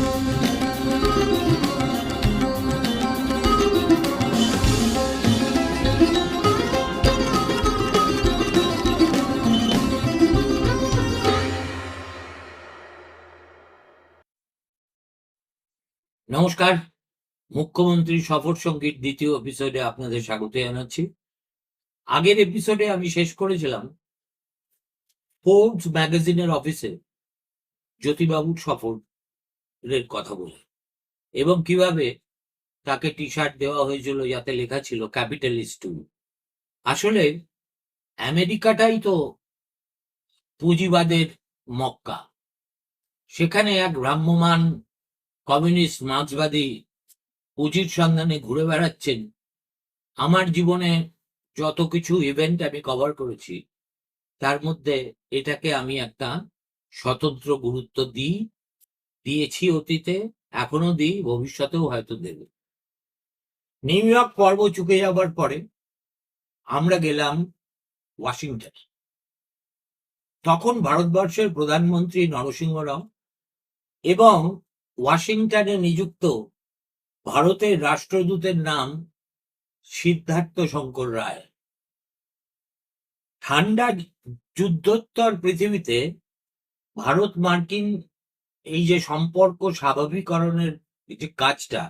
নমস্কার। মুখ্যমন্ত্রী সফর সংগীত দ্বিতীয় এপিসোডে আপনাদের স্বাগত জানাচ্ছি। আগের এপিসোডে আমি শেষ করেছিলাম ফোর্বস ম্যাগাজিনের অফিসে জ্যোতিবাবুর সফরের কথা বলে। এবং কীভাবে তাকে টি শার্ট দেওয়া হয়েছিল যাতে লেখা ছিল ক্যাপিটালিস্ট টু আসলে আমেরিকাটাই তো পুঁজিবাদের মক্কা। সেখানে এক ভ্রাম্যমান কমিউনিস্ট মার্ক্সবাদী পুঁজির সন্ধানে ঘুরে বেড়াচ্ছেন। আমার জীবনে যত কিছু ইভেন্ট আমি কভার করেছি, তার মধ্যে এটাকে আমি একটা স্বতন্ত্র গুরুত্ব দিই। দিয়েছি অতীতে, এখনও দিই, ভবিষ্যতেও হয়তো দেব। নিউ ইয়র্ক পর্ব চুকে যাবার পরে আমরা গেলাম ওয়াশিংটন তখন ভারতবর্ষের প্রধানমন্ত্রী নরসিংহ রাও এবং ওয়াশিংটনে নিযুক্ত ভারতের রাষ্ট্রদূতের নাম সিদ্ধার্থ শঙ্কর রায়। ঠান্ডা যুদ্ধোত্তর পৃথিবীতে ভারত মার্কিন এই যে সম্পর্ক স্বাভাবিকরণের যে কাজটা,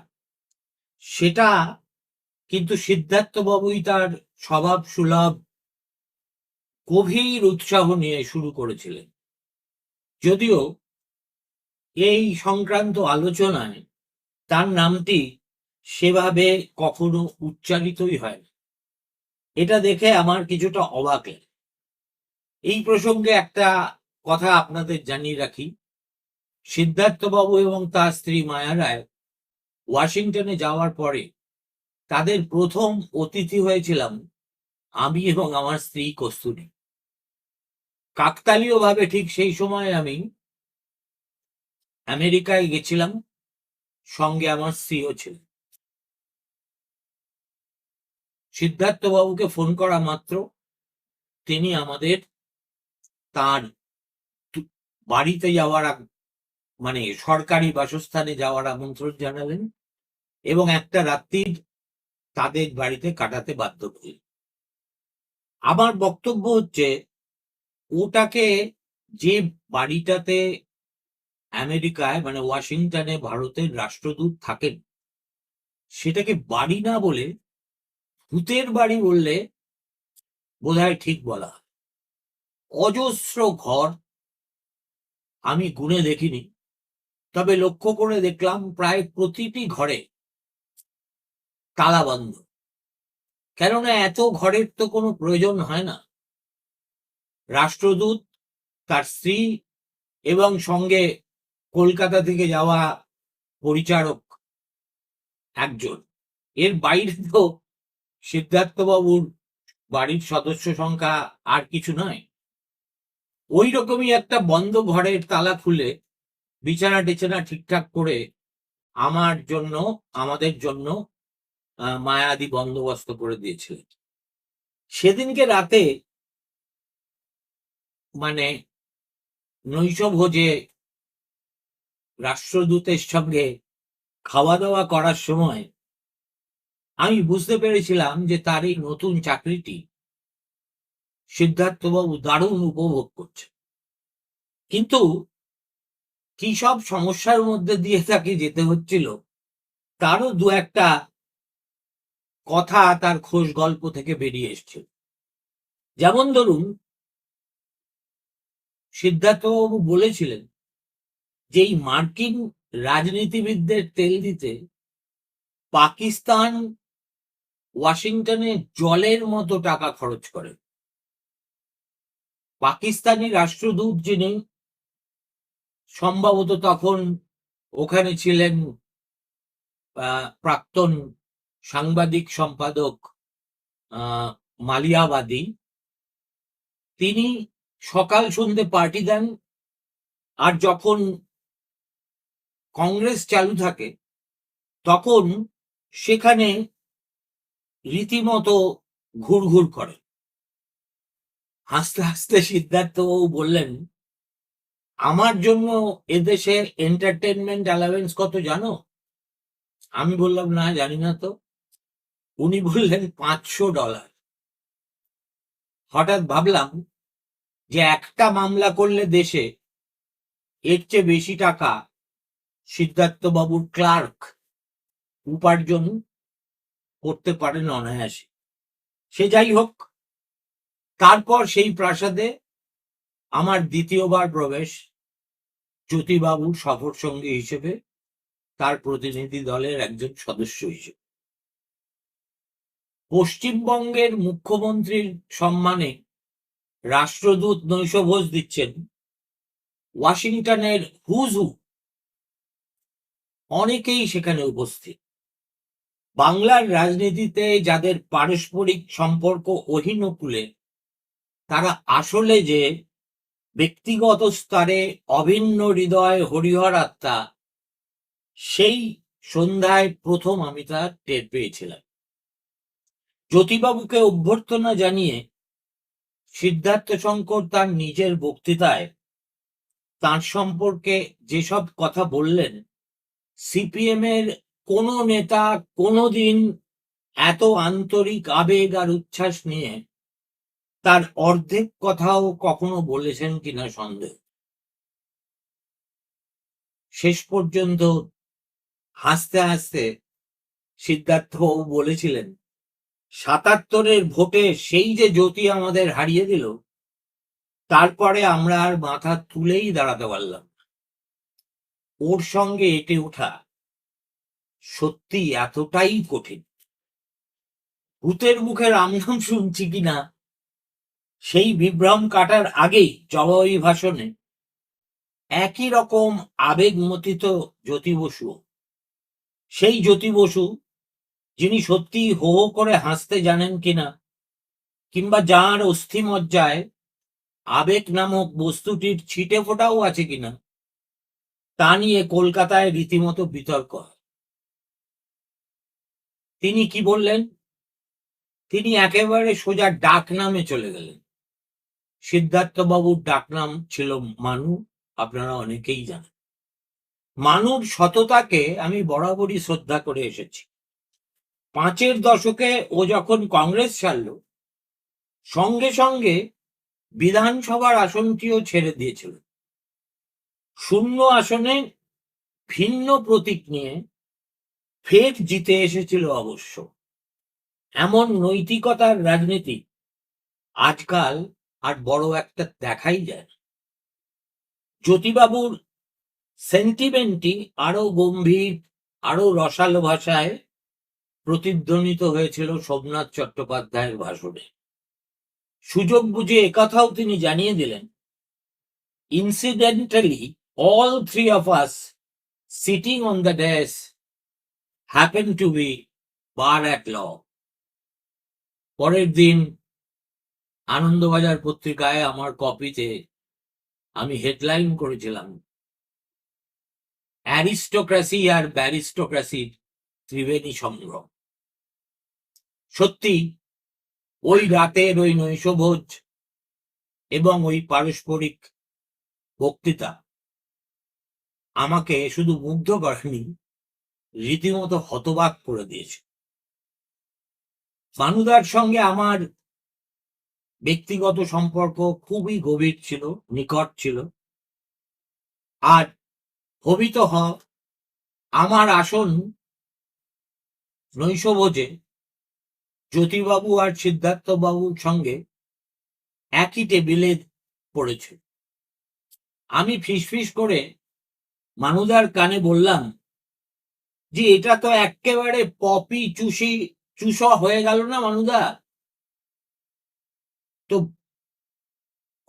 সেটা কিন্তু সিদ্ধার্থ বাবুই তার স্বভাব সুলভ গভীর উৎসাহ নিয়ে শুরু করেছিলেন। যদিও এই সংক্রান্ত আলোচনায় তার নামটি সেভাবে কখনো উচ্চারিতই হয় এটা দেখে আমার কিছুটা অবাক এই প্রসঙ্গে একটা কথা আপনাদের জানিয়ে রাখি। সিদ্ধার্থবাবু এবং তার স্ত্রী মায়া রায় ওয়াশিংটনে যাওয়ার পরে তাদের প্রথম অতিথি হয়েছিলাম আমি এবং আমার স্ত্রী কস্তুরী। কাকতালীয়ভাবে ঠিক সেই সময় আমি আমেরিকায় গেছিলাম, সঙ্গে আমার স্ত্রীও ছিল সিদ্ধার্থ বাবুকে ফোন করা মাত্র তিনি আমাদের তার বাড়িতে যাওয়ার মানে সরকারি বাসস্থানে যাওয়ার আমন্ত্রণ জানালেন এবং একটা রাত্রির তাদের বাড়িতে কাটাতে বাধ্য করি আমার বক্তব্য হচ্ছে, ওটাকে যে বাড়িটাতে আমেরিকায় মানে ওয়াশিংটনে ভারতের রাষ্ট্রদূত থাকেন, সেটাকে বাড়ি না বলে ভূতের বাড়ি বললে বোধহয় ঠিক বলা অজস্র ঘর আমি গুনে দেখিনি। তবে লক্ষ্য করে দেখলাম প্রায় প্রতিটি ঘরে তালা বন্ধ। কেননা এত ঘরের তো কোনো প্রয়োজন হয় না। রাষ্ট্রদূত, তার স্ত্রী এবং সঙ্গে কলকাতা থেকে যাওয়া পরিচারক একজন। এর বাইরে তো সিদ্ধার্থবাবুর বাড়ির সদস্য সংখ্যা আর কিছু নয়। ওই রকমই একটা বন্ধ ঘরের তালা খুলে বিছানা টিছানা ঠিকঠাক করে আমার জন্য, আমাদের জন্য মায়াদি বন্দোবস্ত করে দিয়েছিলেন। সেদিনকে রাতে মানে নৈশ ভোজে রাষ্ট্রদূতের সঙ্গে খাওয়া দাওয়া করার সময় আমি বুঝতে পেরেছিলাম যে তার এই নতুন চাকরিটি সিদ্ধার্থবাবু দারুণ উপভোগ করছে কিন্তু কি সব সমস্যার মধ্যে দিয়ে তাকে যেতে হচ্ছিল? তারও দু একটা কথা তার খোঁজ গল্প থেকে বেরিয়ে এসছিল। যেমন ধরুন, সিদ্ধার্থবাবু বলেছিলেন যে, এই মার্কিন রাজনীতিবিদদের তেল দিতে পাকিস্তান ওয়াশিংটনে জলের মতো টাকা খরচ করে। পাকিস্তানি রাষ্ট্রদূত যিনি সম্ভবত তখন ওখানে ছিলেন প্রাক্তন সাংবাদিক সম্পাদক মালিয়াবাদী। তিনি সকাল সন্ধে পার্টি দেন আর যখন কংগ্রেস চালু থাকে, তখন সেখানে রীতিমতো ঘুরঘুর করে। হাসতে হাসতে সিদ্ধার্থ বললেন আমার জন্য এদেশে এন্টারটেনমেন্ট অ্যালাউন্স কত জানো? আমি বললাম, না, জানি না তো। উনি বললেন, পাঁচশো ডলার হঠাৎ ভাবলাম যে একটা মামলা করলে দেশে এর চেয়ে বেশি টাকা সিদ্ধার্থবাবুর ক্লার্ক উপার্জন করতে পারেন অনায়াসে। সে যাই হোক, তারপর সেই প্রাসাদে আমার দ্বিতীয়বার প্রবেশ জ্যোতিবাবুর সফর সঙ্গী হিসেবে তার প্রতিনিধি দলের একজন সদস্য হিসেবে। পশ্চিমবঙ্গের মুখ্যমন্ত্রীর সম্মানে রাষ্ট্রদূত নৈশভোজ দিচ্ছেন ওয়াশিংটনের হুজু। অনেকেই সেখানে উপস্থিত। বাংলার রাজনীতিতে যাদের পারস্পরিক সম্পর্ক অহিনকুলে, তারা আসলে যে ব্যক্তিগত স্তরে অভিন্ন হৃদয় হরিহর আত্মা, সেই সন্ধ্যায় প্রথম আমি তা টের পেয়েছিলাম। জ্যোতিবাবুকে অভ্যর্থনা জানিয়ে সিদ্ধার্থ শঙ্কর তার নিজের বক্তৃতায় তার সম্পর্কে যেসব কথা বললেন সিপিএম এর কোন নেতা কোনোদিন এত আন্তরিক আবেগ আর উচ্ছ্বাস নিয়ে তার অর্ধেক কথাও কখনো বলেছেন কিনা সন্দেহ? শেষ পর্যন্ত হাসতে হাসতে সিদ্ধার্থবাবু বলেছিলেন, সাতাত্তরের ভোটে সেই যে জ্যোতি আমাদের হারিয়ে দিল, তারপরে আমরা আর মাথা তুলেই দাঁড়াতে পারলাম ওর সঙ্গে এটে ওঠা সত্যি এতটাই কঠিন। ভূতের মুখে রামনাম শুনছি কিনা সেই বিভ্রম কাটার আগেই জবাবী ভাষণে একই রকম আবেগমতিত জ্যোতি বসু। সেই জ্যোতি বসু, যিনি সত্যি হো হো করে হাসতে জানেন কিনা, কিংবা যার অস্থিমজ্জায় আবেগ নামক বস্তুটির ছিটে ফোটাও আছে কিনা, তা নিয়ে কলকাতায় রীতিমতো বিতর্ক হয়। তিনি কি বললেন? তিনি একেবারে সোজা ডাক নামে চলে গেলেন। সিদ্ধার্থ বাবুর ডাক নাম ছিল মানু, আপনারা অনেকেই জানেন। মানুর সততাকে আমি বরাবরই শ্রদ্ধা করে এসেছি। পাঁচের দশকে ও যখন কংগ্রেস ছাড়ল, সঙ্গে সঙ্গে বিধানসভার আসনটিও ছেড়ে দিয়েছিল। শূন্য আসনে ভিন্ন প্রতীক নিয়ে ফের জিতে এসেছিল অবশ্য। এমন নৈতিকতার রাজনীতি আজকাল আর বড় একটা দেখাই যায়। না জ্যোতিবাবুর সেন্টিমেন্টটি আরও গম্ভীর, আরও রসালো ভাষায় প্রতিধ্বনিত হয়েছিল সোমনাথ চট্টোপাধ্যায়ের ভাষণে। সুযোগ বুঝে একথাও তিনি জানিয়ে দিলেন incidentally all three of us sitting on the dais happen to be bar at law পরের দিন আনন্দবাজার পত্রিকায় আমার কপিতে আমি হেডলাইন করেছিলাম। অ্যারিস্টোক্রাসি আর ব্যারিস্টোক্রাসির ত্রিবেণী সংগ্রহ। সত্যি, ওই রাতের ওই নৈশভোজ এবং ওই পারস্পরিক বক্তৃতা আমাকে শুধু মুগ্ধ করেনি রীতিমতো হতবাক করে দিয়েছে। মানুদার সঙ্গে আমার ব্যক্তিগত সম্পর্ক খুবই গভীর ছিল, নিকট ছিল। আর হবিত হ, আমার আসন নৈশভোজে জ্যোতিবাবু আর সিদ্ধার্থবাবুর সঙ্গে একই টেবিলে পড়েছে। আমি ফিসফিস করে মানুদার কানে বললাম যে এটা তো একেবারে পপি চুষি, চুষ হয়ে গেল না মানুদা? তো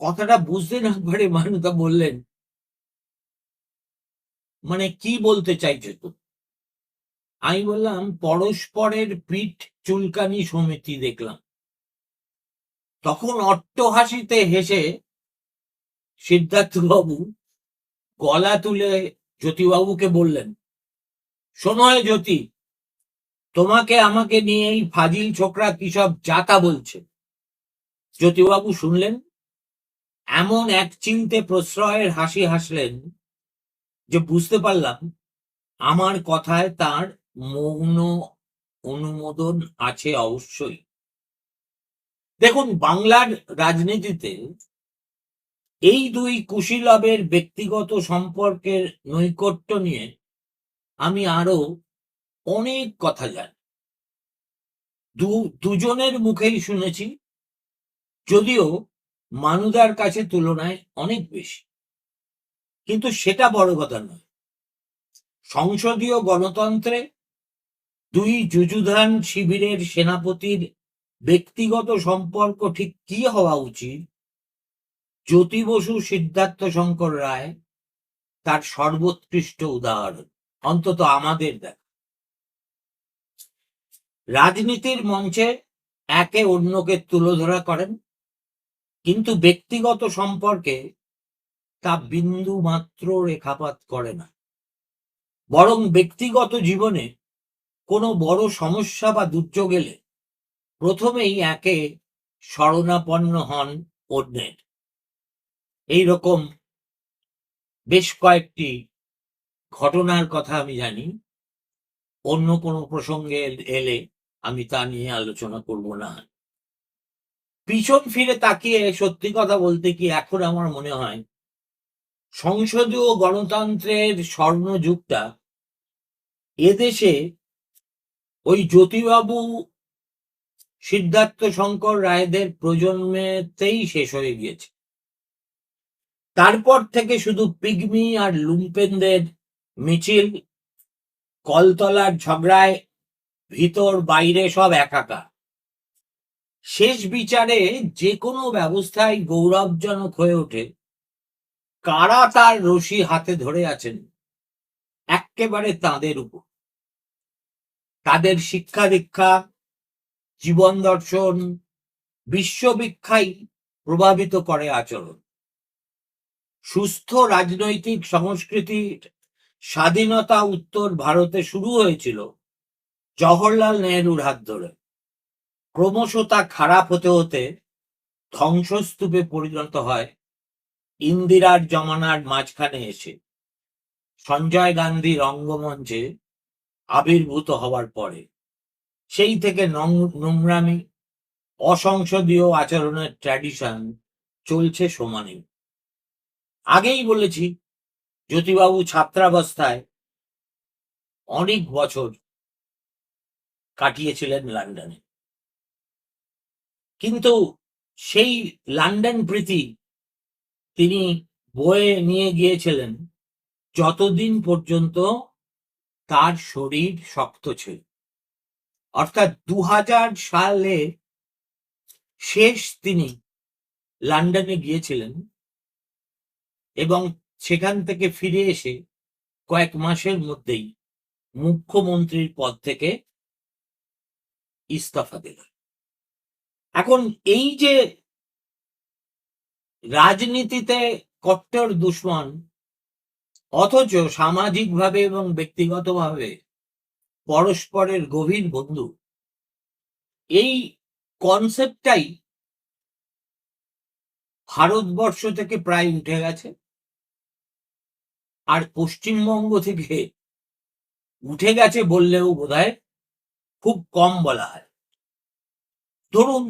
কথাটা বুঝতে না পারে মানুদা বললেন মানে কি বলতে চাইছো তো? আমি বললাম, পরস্পরের পিঠ চুলকানি সমিতি দেখলাম। তখন অট্টহাসিতে হেসে সিদ্ধার্থ বাবু গলা তুলে জ্যোতিবাবুকে বললেন শোনো হে জ্যোতি, তোমাকে আমাকে নিয়ে এই ফাজিল ছোকরা কি সব যাতা বলছে? জ্যোতিবাবু শুনলেন, এমন এক চিনতে প্রশ্রয়ের হাসি হাসলেন যে বুঝতে পারলাম আমার কথায় তার মৌন অনুমোদন আছে অবশ্যই। দেখুন, বাংলার রাজনীতিতে এই দুই কুশীলবের ব্যক্তিগত সম্পর্কের নৈকট্য নিয়ে আমি আরও অনেক কথা জানি। দুজনের মুখেই শুনেছি যদিও মানুদার কাছে তুলনায় অনেক বেশি। কিন্তু সেটা বড় কথা নয়। সংসদীয় গণতন্ত্রে দুই যুযুধান শিবিরের সেনাপতির ব্যক্তিগত সম্পর্ক ঠিক কি হওয়া উচিত? জ্যোতি বসু সিদ্ধার্থ শঙ্কর রায় তার সর্বোৎকৃষ্ট উদাহরণ, অন্তত আমাদের দেখা। রাজনীতির মঞ্চে একে অন্যকে তুলোধরা করেন কিন্তু ব্যক্তিগত সম্পর্কে তা বিন্দু মাত্র রেখাপাত করে না। বরং ব্যক্তিগত জীবনে কোনো বড় সমস্যা বা দুর্যোগ এলে প্রথমেই একে শরণাপন্ন হন অন্যের। এই রকম বেশ কয়েকটি ঘটনার কথা আমি জানি। অন্য কোনো প্রসঙ্গে এলে আমি তা নিয়ে আলোচনা করব না। পিছন ফিরে তাকিয়ে সত্যি কথা বলতে কি এখন আমার মনে হয় সংসদীয় গণতন্ত্রের স্বর্ণযুগটা এদেশে ওই জ্যোতিবাবু সিদ্ধার্থ শঙ্কর রায়দের প্রজন্মেতেই শেষ হয়ে গিয়েছে। তারপর থেকে শুধু পিগমি আর লুম্পেনদের মিছিল, কলতলার ঝগড়ায়, ভিতর বাইরে সব একাকার। শেষ বিচারে যে কোনো ব্যবস্থায় গৌরবজনক হয়ে ওঠে। কারা তার রশি হাতে ধরে আছেন? এক্কেবারে তাদের উপর। তাদের শিক্ষা দীক্ষা, জীবন দর্শন বিশ্ববিখ্যাই প্রভাবিত করে আচরণ। সুস্থ রাজনৈতিক সংস্কৃতির স্বাধীনতা উত্তর ভারতে শুরু হয়েছিল। জওহরলাল নেহরুর হাত ধরে। ক্রমশ তা খারাপ হতে হতে ধ্বংসস্তূপে পরিণত হয় ইন্দিরার জমানার মাঝখানে এসে। সঞ্জয় গান্ধী রঙ্গমঞ্চে আবির্ভূত হওয়ার পরে সেই থেকে নোংরামি, অসংসদীয় আচরণের ট্র্যাডিশন চলছে সমানে। আগেই বলেছি, জ্যোতিবাবু ছাত্রাবস্থায় অনেক বছর কাটিয়েছিলেন লন্ডনে। কিন্তু সেই লন্ডন প্রীতি তিনি বয়ে নিয়ে গিয়েছিলেন যতদিন পর্যন্ত তার শরীর শক্ত ছিল। অর্থাৎ দু সালে শেষ তিনি লন্ডনে গিয়েছিলেন এবং সেখান থেকে ফিরে এসে কয়েক মাসের মধ্যেই মুখ্যমন্ত্রীর পদ থেকে ইস্তফা দিলেন। এখন এই যে রাজনীতিতে কট্টর দুশ্মন, অথচ সামাজিকভাবে এবং ব্যক্তিগতভাবে পরস্পরের গভীর বন্ধু, এই কনসেপ্টটাই ভারতবর্ষ থেকে প্রায় উঠে গেছে। আর পশ্চিমবঙ্গ থেকে উঠে গেছে বললেও বোধহয় খুব কম বলা হয়। ধরুন,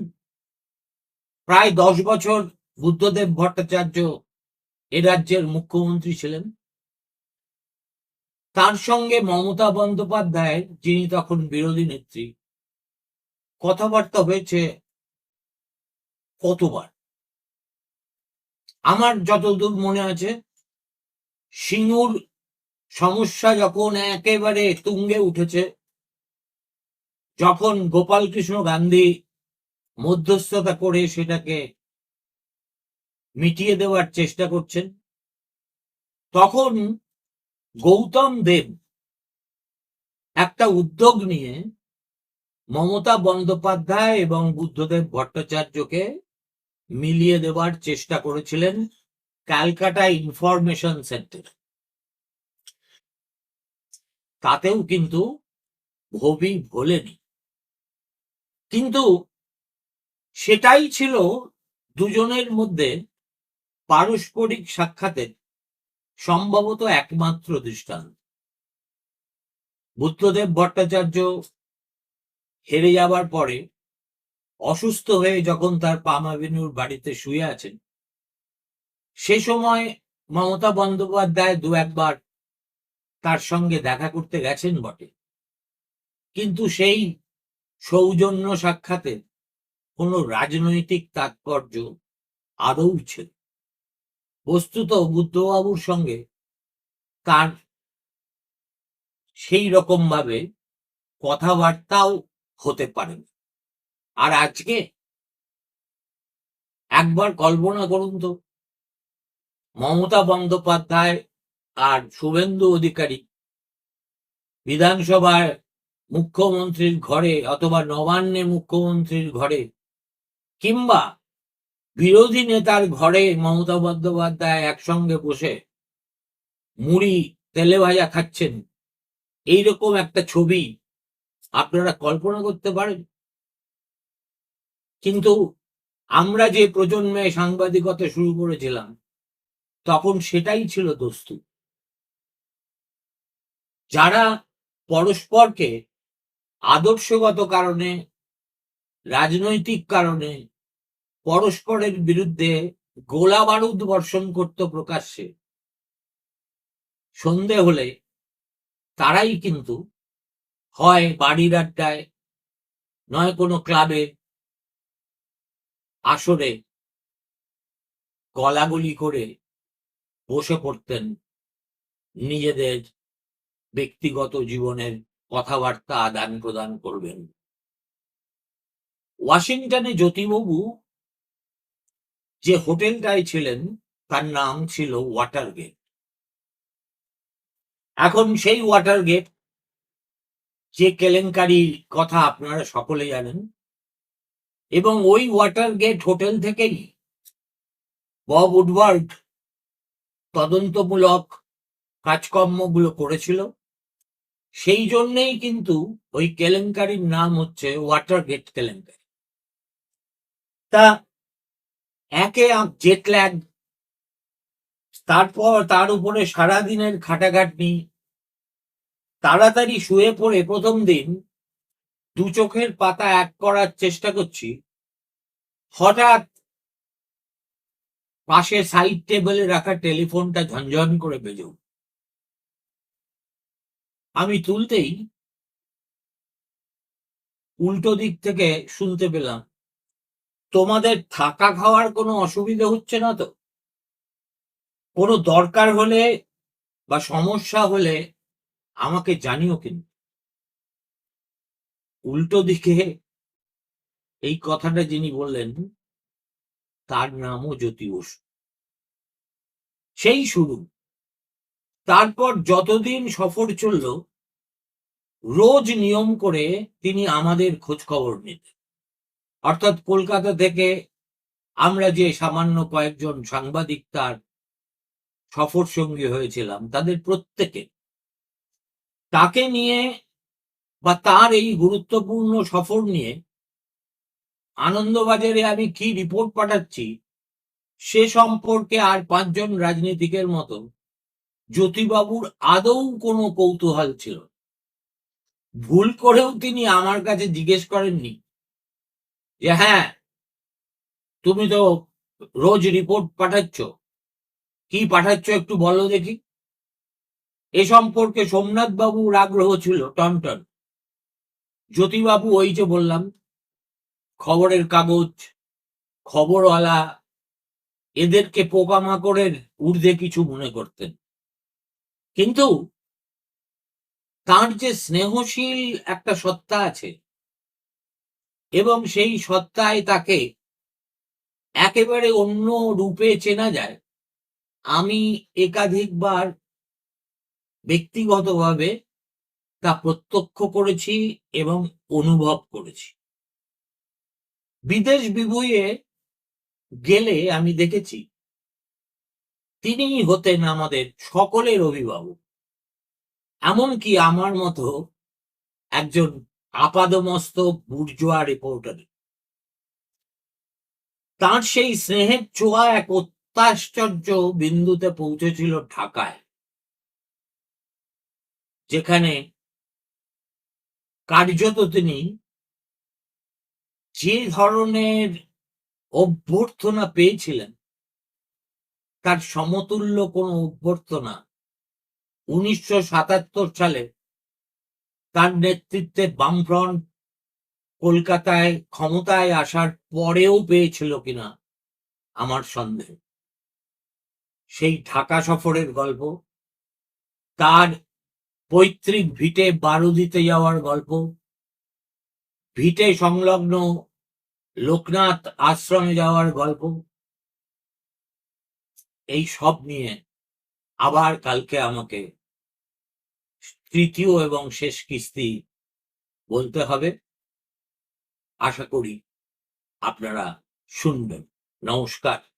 প্রায় দশ বছর বুদ্ধদেব ভট্টাচার্য এ রাজ্যের মুখ্যমন্ত্রী ছিলেন। তার সঙ্গে মমতা বন্দ্যোপাধ্যায়, যিনি তখন বিরোধী নেত্রী, কথাবার্তা হয়েছে কতবার। আমার যতদূর মনে আছে, সিঙ্গুর সমস্যা যখন একেবারে তুঙ্গে উঠেছে, যখন গোপালকৃষ্ণ গান্ধী মধ্যস্থতা করে সেটাকে মিটিয়ে দেওয়ার চেষ্টা করছেন। তখন গৌতম দেব একটা উদ্যোগ নিয়ে মমতা বন্দ্যোপাধ্যায় এবং বুদ্ধদেব ভট্টাচার্যকে মিলিয়ে দেওয়ার চেষ্টা করেছিলেন ক্যালকাটা ইনফরমেশন সেন্টার। তাতেও কিন্তু ভবি ভোলেনি। কিন্তু সেটাই ছিল দুজনের মধ্যে পারস্পরিক সাক্ষাতের সম্ভবত একমাত্র দৃষ্টান্ত। বুদ্ধদেব ভট্টাচার্য হেরে যাবার পরে অসুস্থ হয়ে যখন তার পামাবিনুর বাড়িতে শুয়ে আছেন, সে সময় মমতা বন্দ্যোপাধ্যায় দু একবার তার সঙ্গে দেখা করতে গেছেন বটে। কিন্তু সেই সৌজন্য সাক্ষাতে কোনো রাজনৈতিক তাৎপর্য আদৌ ছিল বস্তুত বুদ্ধবাবুর সঙ্গে তার সেই রকম ভাবে কথাবার্তাও হতে পারে না। আর আজকে একবার কল্পনা করুন তো, মমতা বন্দ্যোপাধ্যায় আর শুভেন্দু অধিকারী বিধানসভায় মুখ্যমন্ত্রীর ঘরে অথবা নবান্নে মুখ্যমন্ত্রীর ঘরে কিংবা বিরোধী নেতার ঘরে মমতা বন্দ্যোপাধ্যায় একসঙ্গে বসে মুড়ি, তেলে ভাজা খাচ্ছেন, এইরকম একটা ছবি আপনারা কল্পনা করতে পারেন? কিন্তু আমরা যে প্রজন্মে সাংবাদিকতা শুরু করেছিলাম, তখন সেটাই ছিল দস্তু। যারা পরস্পরকে আদর্শগত কারণে, রাজনৈতিক কারণে পরস্পরের বিরুদ্ধে গোলা বারুদ বর্ষণ করত প্রকাশ্যে। সন্ধে হলে তারাই কিন্তু হয় বাড়ির আড্ডায়, নয় কোনো ক্লাবে আসরে গলাগলি করে বসে পড়তেন নিজেদের ব্যক্তিগত জীবনের কথাবার্তা আদান প্রদান করবেন। ওয়াশিংটনে জ্যোতিবাবু যে হোটেলটায় ছিলেন, তার নাম ছিল ওয়াটার গেট এখন সেই ওয়াটার গেট যে কেলেঙ্কারির কথা আপনারা সকলে জানেন, এবং ওই ওয়াটার গেট হোটেল থেকেই বব উডওয়ার্ড তদন্তমূলক কাজকর্মগুলো করেছিল। সেই জন্যেই কিন্তু ওই কেলেঙ্কারির নাম হচ্ছে ওয়াটার গেট কেলেঙ্কারি। তা একে জেট ল্যাগ তারপর তার উপরে সারাদিনের খাটাখাটনি। তাড়াতাড়ি শুয়ে পড়ে প্রথম দিন, দু চোখের পাতা এক করার চেষ্টা করছি। হঠাৎ পাশে সাইড টেবিলে রাখা টেলিফোনটা ঝনঝন করে বেজে আমি তুলতেই উল্টো দিক থেকে শুনতে পেলাম তোমাদের থাকা খাওয়ার কোনো অসুবিধা হচ্ছে না তো? কোনো দরকার হলে বা সমস্যা হলে আমাকে জানিও কিন্তু। উল্টো দিকে এই কথাটা যিনি বললেন, তার নামও জ্যোতি বসু। সেই শুরু। তারপর যতদিন সফর চলল, রোজ নিয়ম করে তিনি আমাদের খোঁজ খবর নিতেন। অর্থাৎ কলকাতা থেকে আমরা যে সামান্য কয়েকজন সাংবাদিক তার সফর সঙ্গী হয়েছিলাম, তাদের প্রত্যেকে। তাকে নিয়ে বা তার এই গুরুত্বপূর্ণ সফর নিয়ে আনন্দবাজারে আমি কি রিপোর্ট পাঠাচ্ছি, সে সম্পর্কে আর পাঁচজন রাজনীতিকের মতো জ্যোতিবাবুর আদৌ কোনো কৌতূহল ছিল ভুল করেও তিনি আমার কাছে জিজ্ঞেস করেননি। হ্যাঁ। তুমি তো রোজ রিপোর্ট পাঠাচ্ছ। কি পাঠাচ্ছ একটু বলো দেখি। এ সম্পর্কে সোমনাথ বাবুর আগ্রহ ছিল টনটন জ্যোতিবাবু ওই যে বললাম, খবরের কাগজ, খবরওয়ালা, এদেরকে পোকামাকড়ের ঊর্ধ্বে কিছু মনে করতেন। কিন্তু তার যে স্নেহশীল একটা সত্তা আছে এবং সেই সত্তায় তাকে একেবারে অন্য রূপে চেনা যায়। আমি একাধিকবার ব্যক্তিগতভাবে তা প্রত্যক্ষ করেছি এবং অনুভব করেছি। বিদেশ বিভুঁইয়ে গেলে আমি দেখেছি তিনিই হতেন আমাদের সকলের অভিভাবক। এমনকি আমার মতো একজন আপাদমস্তক বুর্জোয়া রিপোর্টার তার সেই স্নেহের ছোঁয়া এক অত্যাশ্চর্য বিন্দুতে পৌঁছেছিল ঢাকায়, যেখানে কার্যত তিনি যে ধরনের অভ্যর্থনা পেয়েছিলেন, তার সমতুল্য কোনো অভ্যর্থনা উনিশশো সাতাত্তর সালে তার নেতৃত্বে বামফ্রন্ট কলকাতায় ক্ষমতায় আসার পরেও পেয়েছিল কিনা আমার সন্দেহ। সেই ঢাকা সফরের গল্প, তার পৈতৃক ভিটে বারু দিতে যাওয়ার গল্প, ভিটে সংলগ্ন লোকনাথ আশ্রমে যাওয়ার গল্প, এই সব নিয়ে আবার কালকে আমাকে তৃতীয় এবং শেষ কিস্তি বলতে হবে। আশা করি আপনারা শুনবেন। নমস্কার।